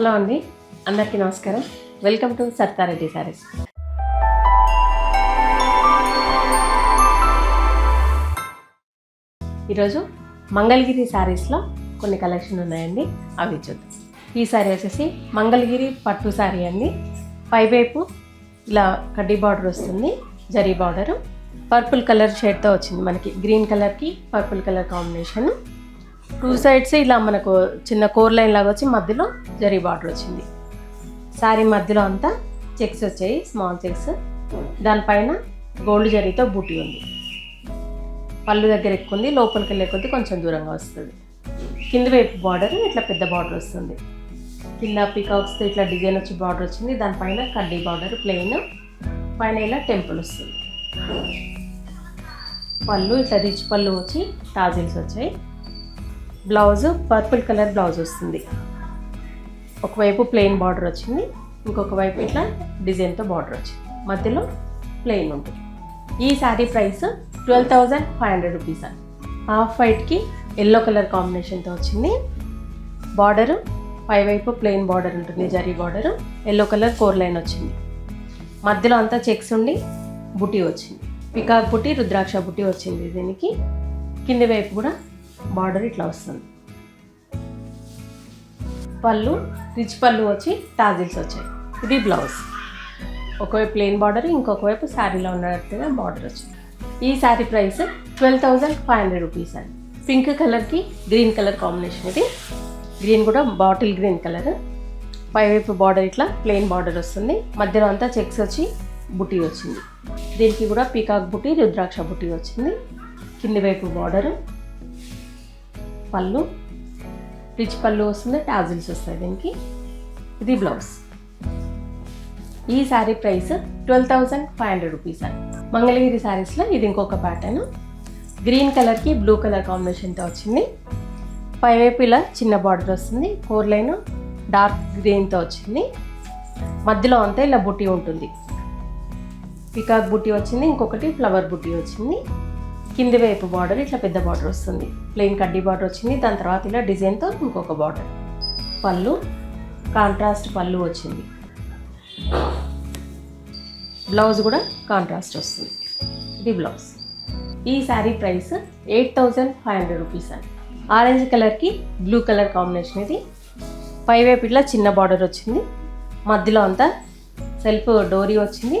Hello అండి. అందరికీ నమస్కారం. Welcome to Sattareddy saris. ఈరోజు మంగళగిరి శారీస్లో కొన్ని కలెక్షన్ ఉన్నాయండి. అవి చూద్దాం. ఈ శారీ వచ్చేసి మంగళగిరి పట్టు శారీ అండి. పైవైపు ఇలా కడ్డీ బార్డర్ వస్తుంది. జరీ బార్డరు. పర్పుల్ కలర్ షేడ్తో వచ్చింది మనకి. గ్రీన్ కలర్కి purple colour combination. Two sides ఇలా మనకు చిన్న కోర్ లైన్ లాగా వచ్చి మధ్యలో జరీ బార్డర్ వచ్చింది. శారీ మధ్యలో అంతా చెక్స్ వచ్చాయి స్మాల్ చెక్స్. దానిపైన గోల్డ్ జరీతో బూటీ ఉంది. పళ్ళు దగ్గర ఎక్కువ ఉంది లోపలికి వెళ్ళే కొద్దీ కొంచెం దూరంగా వస్తుంది. కింద వైపు బార్డర్ ఇట్లా పెద్ద బార్డర్ వస్తుంది. కింద పికాక్స్తో ఇట్లా డిజైన్ వచ్చి బార్డర్ వచ్చింది. దానిపైన కడ్డీ బార్డర్ ప్లెయిన్. పైన ఇలా టెంపుల్ వస్తుంది. పళ్ళు ఇట్లా రిచ్ పళ్ళు వచ్చి టాజిల్స్ వచ్చాయి. బ్లౌజ్ పర్పుల్ కలర్ బ్లౌజ్ వస్తుంది. ఒకవైపు ప్లెయిన్ బార్డర్ వచ్చింది ఇంకొక వైపు ఇట్లా డిజైన్తో బార్డర్ వచ్చింది. మధ్యలో ప్లెయిన్ ఉంటుంది. ఈ sari price twelve thousand five hundred rupees అండి. హాఫ్ వైట్కి ఎల్లో కలర్ కాంబినేషన్తో వచ్చింది. బార్డరు పైవైపు ప్లెయిన్ బార్డర్ ఉంటుంది zari border yellow colour core line వచ్చింది. మధ్యలో అంతా చెక్స్ ఉండి బుటీ వచ్చింది. పికాక్ బుటీ రుద్రాక్ష బుట్టి వచ్చింది దీనికి. కింది వైపు కూడా బార్డర్ ఇట్లా వస్తుంది. పళ్ళు రిచ్ పళ్ళు వచ్చి టాజిల్స్ వచ్చాయి. ఇది బ్లౌజ్. ఒకవైపు ప్లెయిన్ బార్డర్ ఇంకొక వైపు శారీలో ఉన్నట్టుగా బార్డర్ వచ్చింది. ఈ sari price twelve thousand five hundred rupees అండి. పింక్ కలర్కి గ్రీన్ కలర్ కాంబినేషన్ ఇది. గ్రీన్ కూడా బాటిల్ గ్రీన్ కలర్. పైవైపు బార్డర్ ఇట్లా ప్లెయిన్ బార్డర్ వస్తుంది. మధ్యలో అంతా చెక్స్ వచ్చి బుటీ వచ్చింది. దీనికి కూడా పీకాక్ బుటీ రుద్రాక్ష బుటీ వచ్చింది. కింది వైపు బార్డరు. పళ్ళు. రిచ్ పళ్ళు వస్తుంది టాజిల్స్ వస్తాయి దీనికి. ఇది బ్లౌజ్. ఈ sari price twelve thousand five hundred rupees అండి. మంగళగిరి శారీస్లో ఇది ఇంకొక ప్యాటర్న్ గ్రీన్ కలర్కి బ్లూ కలర్ కాంబినేషన్తో వచ్చింది. పైవైపు ఇలా చిన్న బార్డర్ వస్తుంది కోర్ లైన్ డార్క్ గ్రీన్తో వచ్చింది. మధ్యలో అంతా ఇలా బుట్టి ఉంటుంది. పికాక్ బుట్టి వచ్చింది ఇంకొకటి ఫ్లవర్ బుట్టి వచ్చింది. కింది వైపు బార్డర్ ఇట్లా పెద్ద బార్డర్ వస్తుంది. ప్లెయిన్ కడ్డీ బార్డర్ వచ్చింది దాని తర్వాత ఇలా డిజైన్తో ఇంకొక బార్డర్ పళ్ళు కాంట్రాస్ట్ పళ్ళు వచ్చింది. బ్లౌజ్ కూడా కాంట్రాస్ట్ వస్తుంది. ఇది బ్లౌజ్ ఈ sari price eight thousand five hundred rupees అండి. ఆరెంజ్ కలర్కి బ్లూ కలర్ కాంబినేషన్ ఇది. పైవైపు ఇట్లా చిన్న బార్డర్ వచ్చింది. మధ్యలో అంతా సెల్ఫ్ డోరీ వచ్చింది.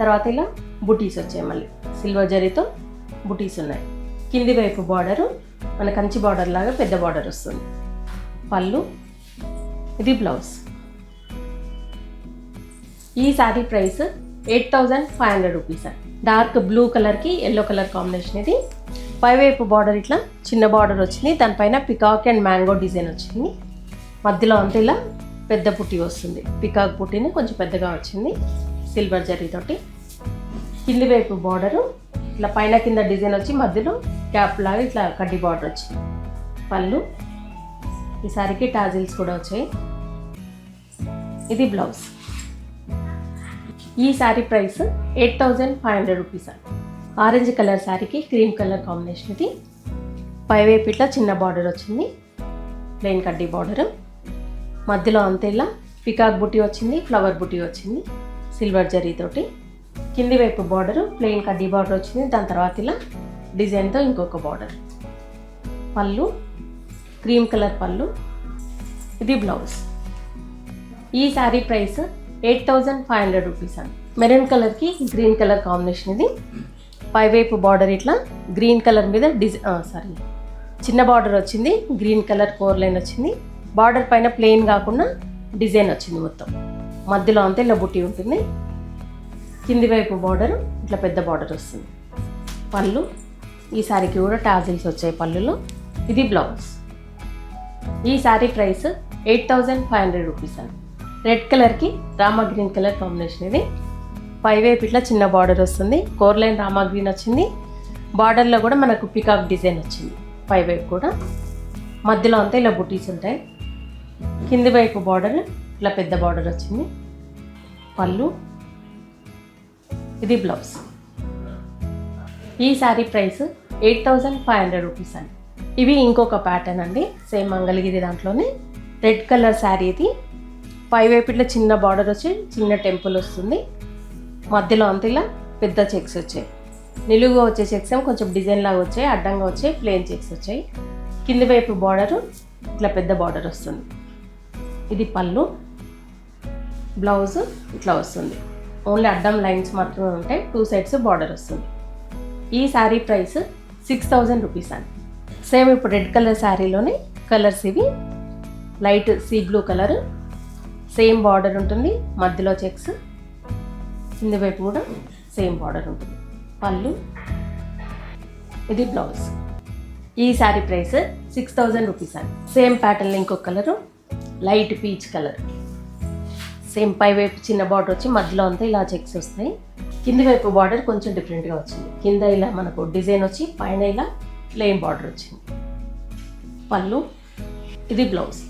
తర్వాత ఇలా బుటీస్ వచ్చాయి మళ్ళీ. సిల్వర్ జరీతో బుటీస్ ఉన్నాయి. కింది వైపు బార్డరు మన కంచి బార్డర్ లాగా పెద్ద బార్డర్ వస్తుంది. పళ్ళు ఇది బ్లౌజ్. ఈ sari price eight thousand five hundred rupees dark blue కలర్కి ఎల్లో కలర్ కాంబినేషన్ ఇది. పైవైపు బార్డర్ ఇట్లా చిన్న బార్డర్ వచ్చింది. దానిపైన పికాక్ అండ్ మ్యాంగో డిజైన్ వచ్చింది. మధ్యలో అంతా ఇలా పెద్ద పుట్టి వస్తుంది. పికాక్ పుట్టిని కొంచెం పెద్దగా వచ్చింది సిల్వర్ జరీతోటి. కింది వైపు బార్డరు ఇట్లా పైన కింద డిజైన్ వచ్చి మధ్యలో క్యాప్ లాగా ఇట్లా కడ్డీ బార్డర్ వచ్చింది పళ్ళు. ఈ సారీకి టాజిల్స్ కూడా వచ్చాయి. ఇది బ్లౌజ్. ఈ sari price eight thousand five hundred rupees orange colour శారీకి క్రీమ్ కలర్ కాంబినేషన్ ఇది. పైవైపు ఇట్లా చిన్న బార్డర్ వచ్చింది. ప్లెయిన్ కడ్డీ బార్డర్. మధ్యలో అంతేలా పికాక్ బుట్టి వచ్చింది ఫ్లవర్ బుట్టి వచ్చింది సిల్వర్ జరీతోటి కింది వైపు బార్డర్ ప్లెయిన్ కడ్డీ బార్డర్ వచ్చింది. దాని తర్వాత ఇలా డిజైన్తో ఇంకొక బార్డర్ పళ్ళు క్రీమ్ కలర్ పళ్ళు ఇది బ్లౌజ్ ఈ sari price eight thousand five hundred rupees అండి. మెరూన్ కలర్కి గ్రీన్ కలర్ కాంబినేషన్ ఇది. పైవైపు బార్డర్ ఇట్లా గ్రీన్ కలర్ మీద డిజై సారీ చిన్న బార్డర్ వచ్చింది గ్రీన్ కలర్ కోర్ లైన్ వచ్చింది. బార్డర్ పైన ప్లెయిన్ కాకుండా డిజైన్ వచ్చింది మొత్తం. మధ్యలో అంతా ఇలా బుట్టి ఉంటుంది. కింది వైపు బార్డర్ ఇట్లా పెద్ద బార్డర్ వస్తుంది. పళ్ళు ఈ శారీకి కూడా టాజిల్స్ వచ్చాయి పళ్ళులో. ఇది బ్లౌజ్ ఈ sari price eight thousand five hundred rupees అండి. రెడ్ కలర్కి రామా గ్రీన్ కలర్ కాంబినేషన్ ఇది. పైవైపు ఇట్లా చిన్న బార్డర్ వస్తుంది. కోర్ లైన్ రామా గ్రీన్ వచ్చింది. బార్డర్లో కూడా మనకు పికాక్ డిజైన్ వచ్చింది. పైవైపు కూడా. మధ్యలో అంతా ఇలా బుటీస్ ఉంటాయి. కింది వైపు బార్డర్ ఇట్లా పెద్ద బార్డర్ వచ్చింది. పళ్ళు ఇది బ్లౌజ్. ఈ sari price eight thousand five hundred rupees అండి. ఇవి ఇంకొక ప్యాటర్న్ అండి. సేమ్ మంగళగిరి దాంట్లోనే రెడ్ కలర్ శారీ ఇది. పై వైపు ఇట్లా చిన్న బార్డర్ వచ్చి చిన్న టెంపుల్ వస్తుంది. మధ్యలో అంతా ఇలా పెద్ద చెక్స్ వచ్చాయి. నిలువుగా వచ్చే చెక్స్ ఏమో కొంచెం డిజైన్ లాగా వచ్చాయి అడ్డంగా వచ్చాయి ప్లేన్ చెక్స్ వచ్చాయి. కింది వైపు బార్డర్ ఇట్లా పెద్ద బార్డర్ వస్తుంది. ఇది పళ్ళు. బ్లౌజ్ ఇట్లా వస్తుంది. ఓన్లీ అడ్డం లైన్స్ మాత్రమే ఉంటాయి. టూ సైడ్స్ బార్డర్ వస్తుంది. ఈ sari price six thousand rupees అండి. సేమ్ ఇప్పుడు రెడ్ కలర్ శారీలోనే కలర్స్ ఇవి. Light sea blue colour same border ఉంటుంది. మధ్యలో చెక్స్. కింద వైపు కూడా సేమ్ బార్డర్ ఉంటుంది. పళ్ళు. ఇది బ్లౌజ్ ఈ sari price six thousand rupees అండి. సేమ్ ప్యాటర్న్ ఇంకొక colour light peach colour same పై వైపు చిన్న బార్డర్ వచ్చి మధ్యలో అంతా ఇలా చెక్స్ వస్తాయి. కింది వైపు బార్డర్ కొంచెం డిఫరెంట్గా వచ్చింది. కింద ఇలా మనకు డిజైన్ వచ్చి పైన ఇలా ప్లెయిన్ బార్డర్ వచ్చింది. పళ్ళు ఇది బ్లౌజ్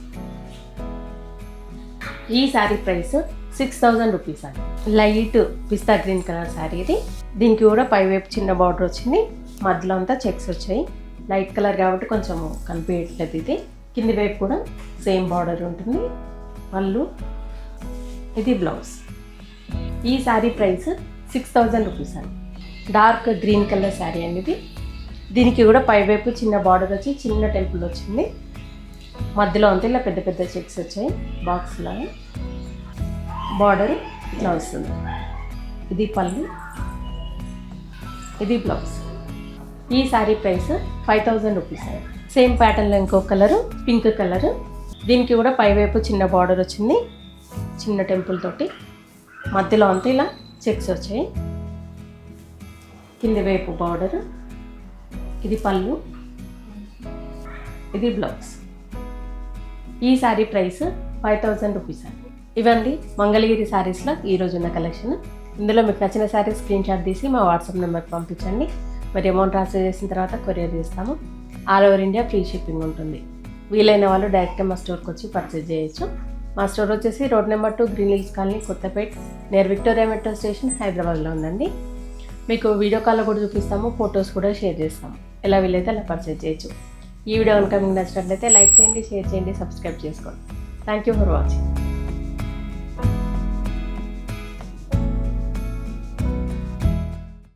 ఈ sari price six thousand rupees అండి. Light pista green colour sari ఇది. దీనికి కూడా పై వైపు చిన్న బార్డర్ వచ్చింది. మధ్యలో అంతా చెక్స్ వచ్చాయి. లైట్ కలర్ కాబట్టి కొంచెం కనిపించట్లేదు ఇది. కింది వైపు కూడా సేమ్ బార్డర్ ఉంటుంది. పళ్ళు ఇది బ్లౌజ్. ఈ sari price six thousand rupees అండి. డార్క్ గ్రీన్ కలర్ శారీ అండి ఇది. దీనికి కూడా పై వైపు చిన్న బార్డర్ వచ్చి చిన్న టెంపుల్ వచ్చింది. మధ్యలో అంతా ఇలా పెద్ద పెద్ద చెక్స్ వచ్చాయి బాక్స్లో బార్డర్ ఇట్లా వస్తుంది. ఇది పళ్ళు. ఇది బ్లౌజ్. ఈ sari price five thousand rupees same ప్యాటర్న్లో ఇంకో కలరు పింక్ కలరు. దీనికి కూడా పై వైపు చిన్న బార్డర్ వచ్చింది. చిన్న టెంపుల్ తోటి మధ్యలో అంతా ఇలా చెక్స్ వచ్చాయి. కింది వైపు బార్డర్ ఇది పళ్ళు ఇది బ్లౌజ్ ఈ sari price five thousand rupees అండి. ఇవండి మంగళగిరి శారీస్లో ఈరోజు ఉన్న కలెక్షన్ ఇందులో మీకు నచ్చిన శారీ స్క్రీన్ షాట్ తీసి మా వాట్సాప్ నెంబర్కి పంపించండి. మరి అమౌంట్ ట్రాన్స్ఫర్ చేసిన తర్వాత కొరియర్ చేస్తాము. All over India free shipping ఉంటుంది. వీలైన వాళ్ళు డైరెక్ట్గా మా స్టోర్కి వచ్చి పర్చేజ్ చేయొచ్చు. మా స్టోర్ వచ్చేసి road number two green hills colony Kothapet near Victoria metro station హైదరాబాద్లో ఉందండి. మీకు వీడియో కాల్లో కూడా చూపిస్తాము ఫొటోస్ కూడా షేర్ చేస్తాము. ఎలా వీలైతే అలా పర్చేజ్ చేయొచ్చు. ఈ వీడియో కనుక మీకు నచ్చినట్లయితే లైక్ చేయండి షేర్ చేయండి సబ్స్క్రైబ్ చేసుకోండి. Thank you for watching